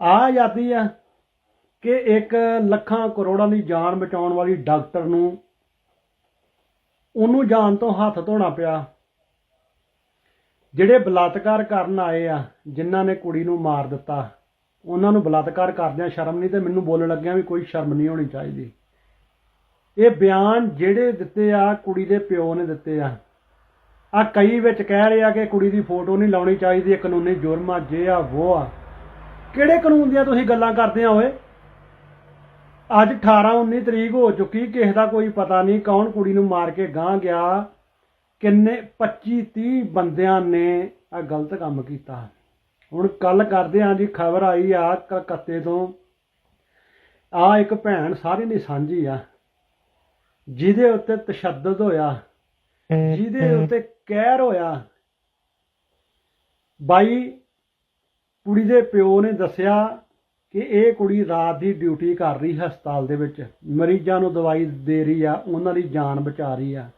ਆ ਆਜ਼ਾਦੀ ਆ ਕਿ ਇੱਕ ਲੱਖਾਂ ਕਰੋੜਾਂ ਦੀ ਜਾਨ ਬਚਾਉਣ ਵਾਲੀ ਡਾਕਟਰ ਨੂੰ ਉਹਨੂੰ ਜਾਨ ਤੋਂ ਹੱਥ ਧੋਣਾ ਪਿਆ। ਜਿਹੜੇ ਬਲਾਤਕਾਰ ਕਰਨ ਆਏ ਆ, ਜਿਨ੍ਹਾਂ ਨੇ ਕੁੜੀ ਨੂੰ ਮਾਰ ਦਿੱਤਾ, ਉਹਨਾਂ ਨੂੰ ਬਲਾਤਕਾਰ ਕਰਦਿਆਂ ਸ਼ਰਮ ਨਹੀਂ ਤੇ ਮੈਨੂੰ ਬੋਲਣ ਲੱਗਿਆ ਵੀ ਕੋਈ ਸ਼ਰਮ ਨਹੀਂ ਹੋਣੀ ਚਾਹੀਦੀ। ਇਹ ਬਿਆਨ ਜਿਹੜੇ ਦਿੱਤੇ ਆ, ਕੁੜੀ ਦੇ ਪਿਓ ਨੇ ਦਿੱਤੇ ਆ। ਆ ਕਈ ਵਿੱਚ ਕਹਿ ਰਹੇ ਆ ਕਿ ਕੁੜੀ ਦੀ ਫੋਟੋ ਨਹੀਂ ਲਾਉਣੀ ਚਾਹੀਦੀ, ਇਹ ਕਾਨੂੰਨੀ ਜੁਰਮ ਆ, ਜੇ ਆ ਉਹ ਆ। ਕਿਹੜੇ ਕਾਨੂੰਨ ਦੀਆਂ ਤੁਸੀਂ ਗੱਲਾਂ ਕਰਦੇ ਆ ਓਏ? ਅੱਜ 18 19 ਤਰੀਕ ਹੋ ਚੁੱਕੀ ਕਿਸੇ ਦਾ ਕੋਈ ਪਤਾ ਨਹੀਂ ਕੌਣ ਕੁੜੀ ਨੂੰ ਮਾਰ ਕੇ ਗਾਂ ਗਿਆ ਕਿੰਨੇ 25 30 ਬੰਦਿਆਂ ਨੇ ਆ ਗਲਤ ਕੰਮ ਕੀਤਾ। ਹੁਣ ਕੱਲ ਕਰਦੇ ਆਂ ਜੀ ਖਬਰ ਆਈ ਆ ਕਲਕੱਤੇ ਤੋਂ। ਆ ਇੱਕ ਭੈਣ ਸਾਰੀ ਦੀ ਸਾਂਝੀ ਆ ਜਿਹਦੇ ਉੱਤੇ ਤਸ਼ੱਦਦ ਹੋਇਆ ਜਿਹਦੇ ਉੱਤੇ ਕਹਿਰ ਹੋਇਆ। ਬਾਈ ਕੁੜੀ ਦੇ ਪਿਓ ਨੇ ਦੱਸਿਆ ਕਿ ਇਹ ਕੁੜੀ ਰਾਤ ਦੀ ਡਿਊਟੀ ਕਰ ਰਹੀ ਹਸਪਤਾਲ ਦੇ ਵਿੱਚ। ਮਰੀਜ਼ਾਂ ਨੂੰ ਦਵਾਈ ਦੇ ਰਹੀ ਆ, ਉਹਨਾਂ ਦੀ ਜਾਨ ਬਚਾ ਰਹੀ ਆ।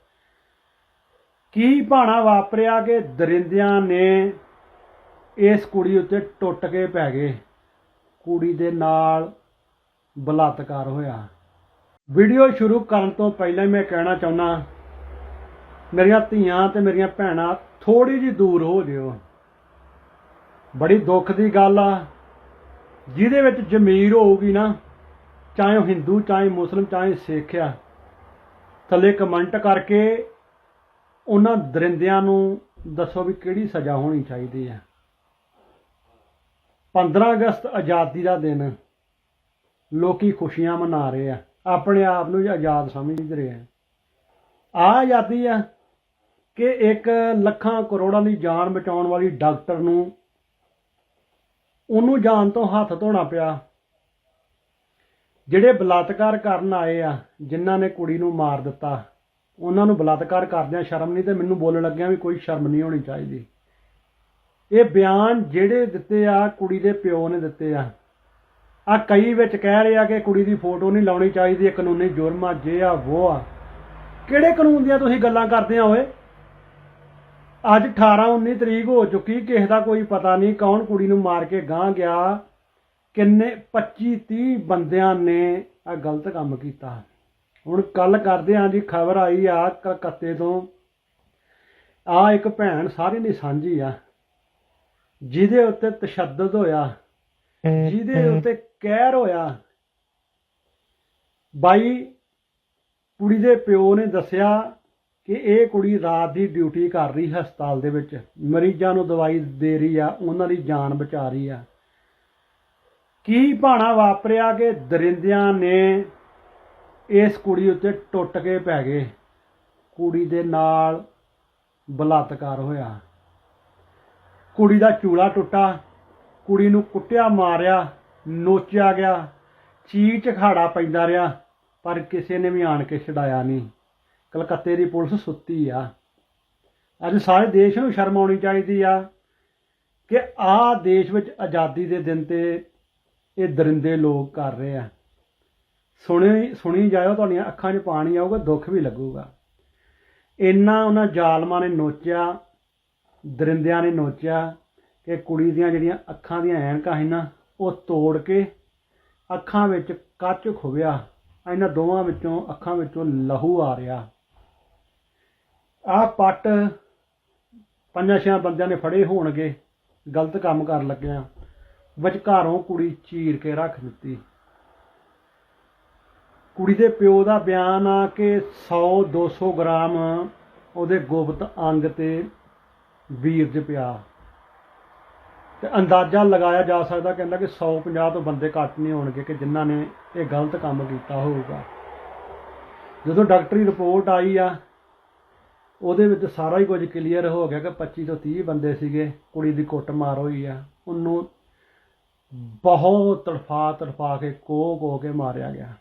ਕੀ ਭਾਣਾ ਵਾਪਰਿਆ ਕਿ ਦਰਿੰਦਿਆਂ ਨੇ ਇਸ ਕੁੜੀ ਉੱਤੇ ਟੁੱਟ ਕੇ ਪੈ ਗਏ? ਕੁੜੀ ਦੇ ਨਾਲ ਬਲਾਤਕਾਰ ਹੋਇਆ। ਵੀਡੀਓ ਸ਼ੁਰੂ ਕਰਨ ਤੋਂ ਪਹਿਲਾਂ ਮੈਂ ਕਹਿਣਾ ਚਾਹੁੰਦਾ, ਮੇਰੀਆਂ ਧੀਆਂ ਤੇ ਮੇਰੀਆਂ ਭੈਣਾਂ ਥੋੜੀ ਜਿਹੀ ਦੂਰ ਹੋ ਜਿਓ। ਬੜੀ ਦੁੱਖ ਦੀ ਗੱਲ ਆ। ਜਿਹਦੇ ਵਿੱਚ ਜ਼ਮੀਰ ਹੋਊਗੀ ਨਾ, ਚਾਹੇ ਉਹ ਹਿੰਦੂ, ਚਾਹੇ ਮੁਸਲਮ, ਚਾਹੇ ਸਿੱਖ ਆ, ਥੱਲੇ ਕਮੈਂਟ ਕਰਕੇ ਉਹਨਾਂ ਦਰਿੰਦਿਆਂ ਨੂੰ ਦੱਸੋ ਵੀ ਕਿਹੜੀ ਸਜ਼ਾ ਹੋਣੀ ਚਾਹੀਦੀ ਹੈ 15 ਅਗਸਤ ਆਜ਼ਾਦੀ ਦਾ ਦਿਨ, ਲੋਕੀ ਖੁਸ਼ੀਆਂ ਮਨਾ ਰਹੇ ਆ। ਆਪਣੇ ਆਪ ਨੂੰ ਆਜ਼ਾਦ ਸਮਝ ਰਹੇ ਆ। ਆ ਆਜ਼ਾਦੀ ਆ ਕਿ ਇੱਕ ਲੱਖਾਂ ਕਰੋੜਾਂ ਦੀ ਜਾਨ ਬਚਾਉਣ ਵਾਲੀ ਡਾਕਟਰ ਨੂੰ ਉਹਨੂੰ ਜਾਣ ਤੋਂ ਹੱਥ ਧੋਣਾ ਪਿਆ। ਜਿਹੜੇ ਬਲਾਤਕਾਰ ਕਰਨ ਆਏ ਆ, ਜਿਨ੍ਹਾਂ ਨੇ ਕੁੜੀ ਨੂੰ ਮਾਰ ਦਿੱਤਾ, ਉਹਨਾਂ ਨੂੰ ਬਲਾਤਕਾਰ ਕਰਦਿਆਂ ਸ਼ਰਮ ਨਹੀਂ ਤੇ ਮੈਨੂੰ ਬੋਲਣ ਲੱਗਿਆਂ ਵੀ ਕੋਈ ਸ਼ਰਮ ਨਹੀਂ ਹੋਣੀ ਚਾਹੀਦੀ। ਇਹ ਬਿਆਨ ਜਿਹੜੇ ਦਿੱਤੇ ਆ, ਕੁੜੀ ਦੇ ਪਿਓ ਨੇ ਦਿੱਤੇ ਆ। ਆ ਕਈ ਵਿੱਚ ਕਹਿ ਰਹੇ ਆ ਕਿ ਕੁੜੀ ਦੀ ਫੋਟੋ ਨਹੀਂ ਲਾਉਣੀ ਚਾਹੀਦੀ, ਇਹ ਕਾਨੂੰਨੀ ਜੁਰਮ ਆ, ਜੇ ਆ ਉਹ ਆ। ਕਿਹੜੇ ਕਾਨੂੰਨ ਦੀਆਂ ਤੁਸੀਂ ਗੱਲਾਂ ਕਰਦੇ ਆ ਓਏ? ਅੱਜ 18 19 ਤਰੀਕ ਹੋ ਚੁੱਕੀ ਕਿਸੇ ਦਾ ਕੋਈ ਪਤਾ ਨਹੀਂ ਕੌਣ ਕੁੜੀ ਨੂੰ ਮਾਰ ਕੇ ਗਾਂ ਗਿਆ ਕਿੰਨੇ 25 30 ਬੰਦਿਆਂ ਨੇ ਆ ਗਲਤ ਕੰਮ ਕੀਤਾ। ਹੁਣ ਕੱਲ ਕਰਦੇ ਆਂ ਜੀ ਖਬਰ ਆਈ ਆ ਕਲਕੱਤੇ ਤੋਂ। ਆ ਇੱਕ ਭੈਣ ਸਾਰੀ ਦੀ ਸਾਂਝੀ ਆ ਜਿਹਦੇ ਉੱਤੇ ਤਸ਼ੱਦਦ ਹੋਇਆ ਜਿਹਦੇ ਉੱਤੇ ਕਹਿਰ ਹੋਇਆ। ਬਾਈ ਕੁੜੀ ਦੇ ਪਿਓ ਨੇ ਦੱਸਿਆ ਕਿ ਇਹ ਕੁੜੀ ਰਾਤ ਦੀ ਡਿਊਟੀ ਕਰ ਰਹੀ ਹਸਪਤਾਲ ਦੇ ਵਿੱਚ, ਮਰੀਜ਼ਾਂ ਨੂੰ ਦਵਾਈ ਦੇ ਰਹੀ ਆ, ਉਹਨਾਂ ਦੀ ਜਾਨ ਬਚਾ ਰਹੀ ਆ। ਕੀ ਭਾਣਾ ਵਾਪਰਿਆ ਕਿ ਦਰਿੰਦਿਆਂ ਨੇ ਇਸ ਕੁੜੀ ਉੱਤੇ ਟੁੱਟ ਕੇ ਪੈ ਗਏ? ਕੁੜੀ ਦੇ ਨਾਲ ਬਲਾਤਕਾਰ ਹੋਇਆ। ਕੁੜੀ ਦਾ ਚੂਲਾ ਟੁੱਟਾ, ਕੁੜੀ ਨੂੰ ਕੁੱਟਿਆ, ਮਾਰਿਆ, ਨੋਚਿਆ ਗਿਆ ਚੀਚ ਖਾੜਾ ਪੈਂਦਾ ਰਿਹਾ, ਪਰ ਕਿਸੇ ਨੇ ਵੀ ਆਣ ਕੇ ਛਡਾਇਆ ਨਹੀਂ। ਕਲਕੱਤੇ ਦੀ ਪੁਲਿਸ ਸੁੱਤੀ ਆ। ਅੱਜ ਸਾਰੇ ਦੇਸ਼ ਨੂੰ ਸ਼ਰਮ ਆਉਣੀ ਚਾਹੀਦੀ ਆ ਕਿ ਆ ਦੇਸ਼ ਵਿੱਚ ਆਜ਼ਾਦੀ ਦੇ ਦਿਨ ਤੇ ਇਹ ਦਰਿੰਦੇ ਲੋਕ ਕਰ ਰਹੇ ਆ। ਸੁਣੀ ਸੁਣੀ ਜਾਇਓ, ਤੁਹਾਡੀਆਂ ਅੱਖਾਂ 'ਚ ਪਾਣੀ ਆਊਗਾ, ਦੁੱਖ ਵੀ ਲੱਗੂਗਾ। ਇੰਨਾ ਉਹਨਾਂ ਜ਼ਾਲਮਾਂ ਨੇ ਨੋਚਿਆ, ਦਰਿੰਦਿਆਂ ਨੇ ਨੋਚਿਆ ਕਿ ਕੁੜੀ ਦੀਆਂ ਜਿਹੜੀਆਂ ਅੱਖਾਂ ਦੀਆਂ ਐਨਕਾਂ ਸੀ ਨਾ, ਉਹ ਤੋੜ ਕੇ ਅੱਖਾਂ ਵਿੱਚ ਕੱਚ ਖੁੱਭਿਆ ਇਹਨਾਂ ਦੋਵਾਂ ਵਿੱਚੋਂ, ਅੱਖਾਂ ਵਿੱਚੋਂ ਲਹੂ ਆ ਰਿਹਾ। ਆਹ ਪੱਟ ਪੰਜਾਂ ਛੇ ਬੰਦਿਆਂ ਨੇ ਫੜੇ ਹੋਣਗੇ, ਗਲਤ ਕੰਮ ਕਰਨ ਲੱਗਿਆ। ਵਿਚਕਾਰੋਂ ਕੁੜੀ ਚੀਰ ਕੇ ਰੱਖ ਦਿੱਤੀ। ਕੁੜੀ ਦੇ ਪਿਓ ਦਾ ਬਿਆਨ ਆ ਕਿ 100 200 ਗ੍ਰਾਮ ਉਹਦੇ ਗੁਪਤ ਅੰਗ ਤੇ ਵੀਰਜ ਪਿਆ। ਤੇ ਅੰਦਾਜ਼ਾ ਲਗਾਇਆ ਜਾ ਸਕਦਾ ਕਹਿੰਦਾ ਕਿ 150 ਤੋਂ ਬੰਦੇ ਘੱਟ ਨਹੀਂ ਹੋਣਗੇ ਕਿ ਜਿਨ੍ਹਾਂ ਨੇ ਇਹ ਗਲਤ ਕੰਮ ਕੀਤਾ ਹੋਊਗਾ। ਜਦੋਂ ਡਾਕਟਰੀ ਰਿਪੋਰਟ ਆਈ ਆ ਉਹਦੇ ਵਿੱਚ ਸਾਰਾ ਹੀ ਕੁਝ ਕਲੀਅਰ ਹੋ ਗਿਆ ਕਿ 25 ਤੋਂ 30 ਬੰਦੇ ਸੀਗੇ, ਕੁੜੀ ਦੀ ਕੁੱਟ ਮਾਰ ਹੋਈ ਆ। ਉਹਨੂੰ ਬਹੁਤ ਤੜਫਾ ਤੜਫਾ ਕੇ ਕੋ ਕੋ ਕੇ ਮਾਰਿਆ ਗਿਆ।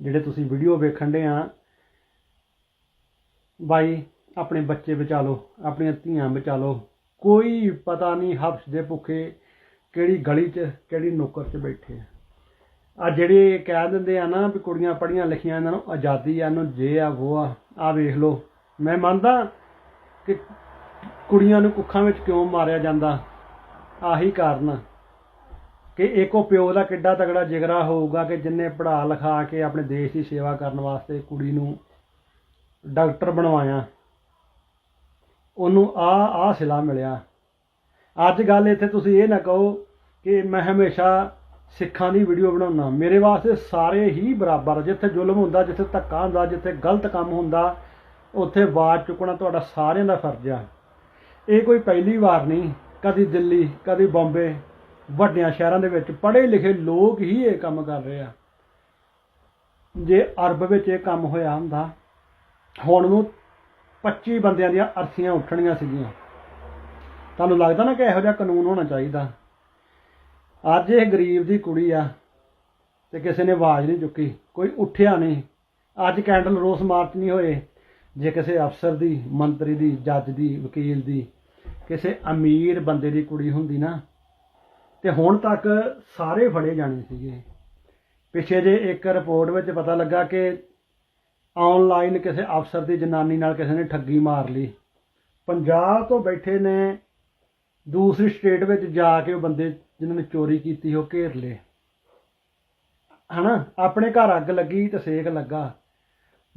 ਜਿਹੜੇ ਤੁਸੀਂ ਵੀਡੀਓ ਵੇਖਣ ਦੇ ਆ, ਬਾਈ, ਆਪਣੇ ਬੱਚੇ ਬਚਾ ਲਓ, ਆਪਣੀਆਂ ਧੀਆਂ ਬਚਾ ਲਓ। ਕੋਈ ਪਤਾ ਨਹੀਂ ਹਫਸ ਦੇ ਭੁੱਖੇ ਕਿਹੜੀ ਗਲੀ 'ਚ, ਕਿਹੜੀ ਨੁੱਕਰ 'ਚ ਬੈਠੇ ਆ। ਆ ਜਿਹੜੇ ਕਹਿ ਦਿੰਦੇ ਆ ਨਾ ਵੀ ਕੁੜੀਆਂ ਪੜੀਆਂ ਲਿਖੀਆਂ ਇਹਨਾਂ ਨੂੰ ਆਜ਼ਾਦੀ ਆ, ਇਹਨੂੰ ਜੇ ਆ ਉਹ ਆ ਆ ਵੇਖ ਲਓ। ਮੈਂ ਮੰਨਦਾ ਕਿ ਕੁੜੀਆਂ ਨੂੰ ਕੁੱਖਾਂ ਵਿੱਚ ਕਿਉਂ ਮਾਰਿਆ ਜਾਂਦਾ? ਆਹੀ ਕਾਰਨ ਕਿ ਇੱਕੋ ਪਿਓ ਦਾ ਕਿੱਡਾ ਤਗੜਾ ਜਿਗਰਾ ਹੋਊਗਾ ਕਿ ਜਿੰਨੇ ਪੜ੍ਹਾ ਲਿਖਾ ਕੇ ਆਪਣੇ ਦੇਸ਼ ਦੀ ਸੇਵਾ ਕਰਨ ਵਾਸਤੇ ਕੁੜੀ ਨੂੰ ਡਾਕਟਰ ਬਣਵਾਇਆ। ਉਹਨੂੰ ਆ ਆ ਸਿਲਾ ਮਿਲਿਆ। ਅੱਜ ਗੱਲ ਇੱਥੇ ਤੁਸੀਂ ਇਹ ਨਾ ਕਹੋ ਕਿ ਮੈਂ ਹਮੇਸ਼ਾ ਸਿੱਖਾਂ ਦੀ ਵੀਡੀਓ ਬਣਾਉਣਾ ਮੇਰੇ ਵਾਸਤੇ ਸਾਰੇ ਹੀ ਬਰਾਬਰ ਜਿੱਥੇ ਜ਼ੁਲਮ ਹੁੰਦਾ, ਜਿੱਥੇ ਧੱਕਾ ਹੁੰਦਾ, ਜਿੱਥੇ ਗਲਤ ਕੰਮ ਹੁੰਦਾ ਉੱਥੇ ਆਵਾਜ਼ ਚੁੱਕਣਾ ਤੁਹਾਡਾ ਸਾਰਿਆਂ ਦਾ ਫਰਜ਼ ਆ। ਇਹ ਕੋਈ ਪਹਿਲੀ ਵਾਰ ਨਹੀਂ, ਕਦੀ ਦਿੱਲੀ, ਕਦੀ ਬੰਬੇ, ਵੱਡਿਆਂ ਸ਼ਹਿਰਾਂ ਦੇ ਵਿੱਚ ਪੜ੍ਹੇ ਲਿਖੇ ਲੋਕ ਹੀ ਇਹ ਕੰਮ ਕਰ ਰਹੇ ਆ। ਜੇ ਅਰਬ ਵਿੱਚ ਇਹ ਕੰਮ ਹੋਇਆ ਹੁੰਦਾ, ਹੁਣ ਨੂੰ 25 ਬੰਦਿਆਂ ਦੀਆਂ ਅਰਥੀਆਂ ਉੱਠਣੀਆਂ ਸੀਗੀਆਂ। ਤੁਹਾਨੂੰ ਲੱਗਦਾ ਨਾ ਕਿ ਇਹੋ ਜਿਹਾ ਕਾਨੂੰਨ ਹੋਣਾ ਚਾਹੀਦਾ? ਅੱਜ ਇਹ ਗਰੀਬ ਦੀ ਕੁੜੀ ਆ ਤੇ ਕਿਸੇ ਨੇ ਆਵਾਜ਼ ਨਹੀਂ ਚੁੱਕੀ, ਕੋਈ ਉੱਠਿਆ ਨਹੀਂ। ਅੱਜ ਕੈਂਡਲ ਰੋਸ ਮਾਰਚ ਨਹੀਂ ਹੋਏ ਜੇ ਕਿਸੇ ਅਫਸਰ ਦੀ, ਮੰਤਰੀ ਦੀ, ਜੱਜ ਦੀ, ਵਕੀਲ ਦੀ ਕਿਸੇ ਅਮੀਰ ਬੰਦੇ ਦੀ ਕੁੜੀ ਹੁੰਦੀ ਨਾ, ਤੇ ਹੁਣ ਤੱਕ ਸਾਰੇ ਫੜੇ ਜਾਣੇ ਸੀਗੇ। ਪਿੱਛੇ ਜੇ ਇੱਕ ਰਿਪੋਰਟ ਵਿੱਚ ਪਤਾ ਲੱਗਾ ਕਿ ਆਨਲਾਈਨ ਕਿਸੇ ਅਫਸਰ ਦੀ ਜਨਾਨੀ ਨਾਲ ਕਿਸੇ ਨੇ ਠੱਗੀ ਮਾਰ ਲਈ। ਪੰਜਾਬ ਤੋਂ ਬੈਠੇ ਨੇ, ਦੂਸਰੀ ਸਟੇਟ ਵਿੱਚ ਜਾ ਕੇ ਉਹ ਬੰਦੇ ਜਿਨ੍ਹਾਂ ਨੇ ਚੋਰੀ ਕੀਤੀ ਉਹ ਘੇਰ ਲਏ। ਹਨਾ? ਆਪਣੇ ਘਰ ਅੱਗ ਲੱਗੀ ਤੇ ਸੇਕ ਲੱਗਾ।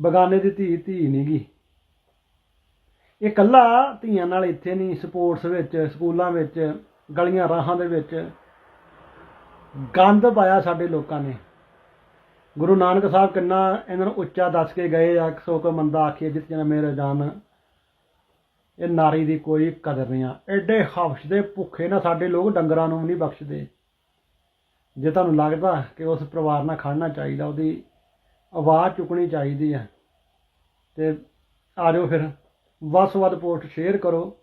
ਬਗਾਨੇ ਦੀ ਧੀ ਧੀ ਨਹੀਂ ਗੀ। ਇਹ ਕੱਲਾ ਧੀਆਂ ਨਾਲ ਇੱਥੇ ਨਹੀਂ ਸਪੋਰਟਸ ਵਿੱਚ, ਸਕੂਲਾਂ ਵਿੱਚ, ਗਲੀਆਂ ਰਾਹਾਂ ਦੇ ਵਿੱਚ ਗੰਦ ਪਾਇਆ ਸਾਡੇ ਲੋਕਾਂ ਨੇ। ਗੁਰੂ ਨਾਨਕ ਸਾਹਿਬ ਕਿੰਨਾ ਇਹਨਾਂ ਨੂੰ ਉੱਚਾ ਦੱਸ ਕੇ ਗਏ ਆ ਸੋ ਕੋ ਮੰਦਾ ਆਖੀਏ ਜਿਤ ਜਨ ਮੇਰੇ ਜਾਨ ਇਹ ਨਾਰੀ ਦੀ ਕੋਈ ਕਦਰ ਨਹੀਂ ਆ। ਐਡੇ ਹਵਸ਼ ਦੇ ਭੁੱਖੇ ਨਾ ਸਾਡੇ ਲੋਕ ਡੰਗਰਾਂ ਨੂੰ ਨਹੀਂ ਬਖਸ਼ਦੇ। ਜੇ ਤੁਹਾਨੂੰ ਲੱਗਦਾ ਕਿ ਉਸ ਪਰਿਵਾਰ ਨਾਲ ਖੜਨਾ ਚਾਹੀਦਾ, ਉਹਦੀ ਆਵਾਜ਼ ਚੁੱਕਣੀ ਚਾਹੀਦੀ ਹੈ। ਤੇ ਆ ਜਾਓ ਫਿਰ। ਵੱਧ ਤੋਂ ਵੱਧ ਪੋਸਟ ਸ਼ੇਅਰ ਕਰੋ।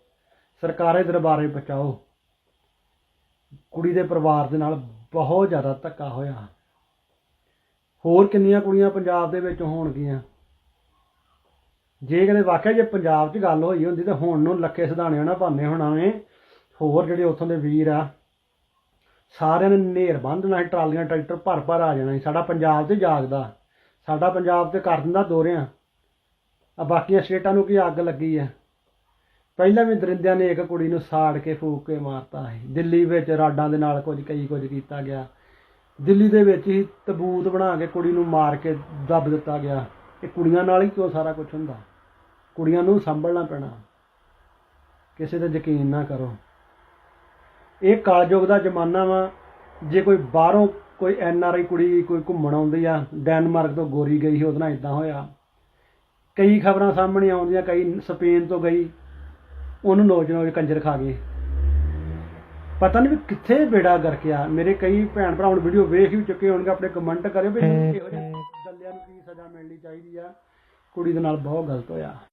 ਸਰਕਾਰੇ ਦਰਬਾਰੇ ਪਹੁੰਚਾਓ। ਕੁੜੀ ਦੇ ਪਰਿਵਾਰ ਦੇ ਨਾਲ ਬਹੁਤ ਜ਼ਿਆਦਾ ਧੱਕਾ ਹੋਇਆ। ਹੋਰ ਕਿੰਨੀਆਂ ਕੁੜੀਆਂ ਪੰਜਾਬ ਦੇ ਵਿੱਚ ਹੋਣਗੀਆਂ? ਜੇ ਕਦੇ ਵਾਕਿਆ ਜੇ ਪੰਜਾਬ 'ਚ ਗੱਲ ਹੋਈ ਹੁੰਦੀ ਤਾਂ ਹੁਣ ਨੂੰ ਲੱਖੇ ਸਿਧਾਣੇ ਨਾ ਭਾਨੇ ਹੋਣਾ ਵੇ ਹੋਰ ਜਿਹੜੇ ਉੱਥੋਂ ਦੇ ਵੀਰ ਆ, ਸਾਰਿਆਂ ਨੇ ਨੇਰ ਬੰਨ੍ਹਣਾ ਸੀ, ਟਰਾਲੀਆਂ, ਟਰੈਕਟਰ ਭਰ ਭਰ ਆ ਜਾਣਾ ਸੀ। ਸਾਡਾ ਪੰਜਾਬ ਤੇ ਜਾਗਦਾ। ਸਾਡਾ ਪੰਜਾਬ ਤੇ ਕਰ ਦਿੰਦਾ ਦੋਰਿਆਂ ਆ ਬਾਕੀਆਂ ਸਟੇਟਾਂ ਨੂੰ ਕੀ ਅੱਗ ਲੱਗੀ ਆ ਪਹਿਲਾਂ ਵੀ ਦਰਿੰਦਿਆਂ ਨੇ ਇੱਕ ਕੁੜੀ ਨੂੰ ਸਾੜ ਕੇ ਫੂਕ ਕੇ ਮਾਰਤਾ ਸੀ। ਦਿੱਲੀ ਵਿੱਚ ਰਾਡਾਂ ਦੇ ਨਾਲ ਕੁਝ ਕਈ ਕੁਝ ਕੀਤਾ ਗਿਆ। ਦਿੱਲੀ ਦੇ ਵਿੱਚ ਹੀ ਤਬੂਤ ਬਣਾ ਕੇ ਕੁੜੀ ਨੂੰ ਮਾਰ ਕੇ ਦੱਬ ਦਿੱਤਾ ਗਿਆ। ਇਹ ਕੁੜੀਆਂ ਨਾਲ ਹੀ ਕਿਉਂ ਸਾਰਾ ਕੁਝ ਹੁੰਦਾ? ਕੁੜੀਆਂ ਨੂੰ ਸੰਭਲਣਾ ਪੈਣਾ। ਕਿਸੇ ਤੇ ਯਕੀਨ ਨਾ ਕਰੋ। ਇਹ ਕਲਯੁਗ ਦਾ ਜ਼ਮਾਨਾ ਵਾ। ਜੇ ਕੋਈ ਬਾਹਰੋਂ ਕੋਈ ਐਨ ਆਰ ਆਈ ਕੁੜੀ ਕੋਈ ਘੁੰਮਣ ਆਉਂਦੀ ਆ ਡੈਨਮਾਰਕ ਤੋਂ ਗੋਰੀ ਗਈ ਸੀ ਉਹਦੇ ਨਾਲ ਇਦਾਂ ਹੋਇਆ। ਕਈ ਖਬਰਾਂ ਸਾਹਮਣੇ ਆਉਂਦੀਆਂ ਕਈ ਸਪੇਨ ਤੋਂ ਗਈ ਉਹਨੂੰ ਨੋਚ ਨੋਚ ਕੰਜਰ ਖਾ ਗਏ। ਪਤਾ ਨਹੀਂ ਕਿੱਥੇ ਬੇੜਾ ਕਰਕੇ ਆ ਮੇਰੇ ਕਈ ਭੈਣ ਭਰਾ ਹੁਣ ਵੀਡੀਓ ਵੇਖ ਵੀ ਚੁੱਕੇ ਹੋਣਗੇ ਆਪਣੇ ਕਮੈਂਟ ਕਰਿਓ ਵੀ ਕਿਹੋ ਜਿਹੇ ਗੱਲਿਆਂ ਨੂੰ ਕੀ ਸਜ਼ਾ ਮਿਲਣੀ ਚਾਹੀਦੀ ਆ। ਕੁੜੀ ਦੇ ਨਾਲ ਬਹੁਤ ਗਲਤ ਹੋਇਆ।